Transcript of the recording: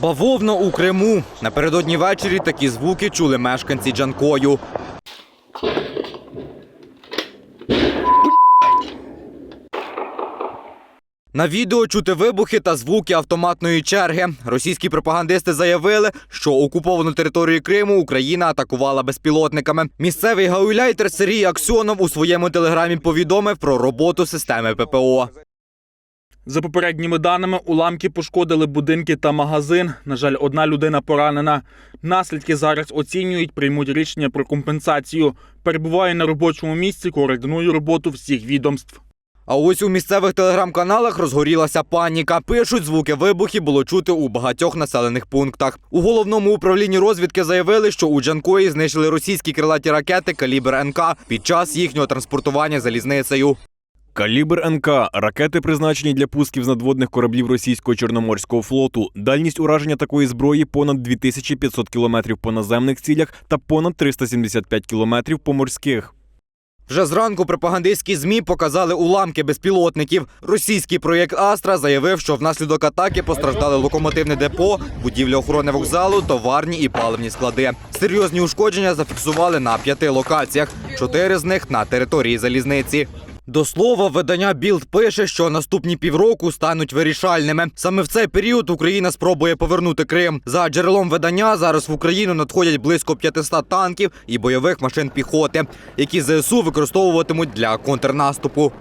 Бавовна у Криму. Напередодні ввечері такі звуки чули мешканці Джанкою. На відео чути вибухи та звуки автоматної черги. Російські пропагандисти заявили, що окуповану територію Криму Україна атакувала безпілотниками. Місцевий гауляйтер Сергій Аксьонов у своєму телеграмі повідомив про роботу системи ППО. За попередніми даними, уламки пошкодили будинки та магазин. На жаль, одна людина поранена. Наслідки зараз оцінюють, приймуть рішення про компенсацію. Перебуваю на робочому місці, координую роботу всіх відомств. А ось у місцевих телеграм-каналах розгорілася паніка. Пишуть, звуки вибухів було чути у багатьох населених пунктах. У головному управлінні розвідки заявили, що у Джанкої знищили російські крилаті ракети калібр НК під час їхнього транспортування залізницею. Калібр НК ракети призначені для пусків з надводних кораблів російського чорноморського флоту. Дальність ураження такої зброї понад 2500 кілометрів по наземних цілях та понад 375 кілометрів по морських. Вже зранку пропагандистські змі показали уламки безпілотників. Російський проєкт Астра заявив, що внаслідок атаки постраждали локомотивне депо, будівля охорони вокзалу, товарні і паливні склади. Серйозні ушкодження зафіксували на п'яти локаціях, чотири з них на території залізниці. До слова, видання Білд пише, що наступні півроку стануть вирішальними. Саме в цей період Україна спробує повернути Крим. За джерелом видання зараз в Україну надходять близько 500 танків і бойових машин піхоти, які ЗСУ використовуватимуть для контрнаступу.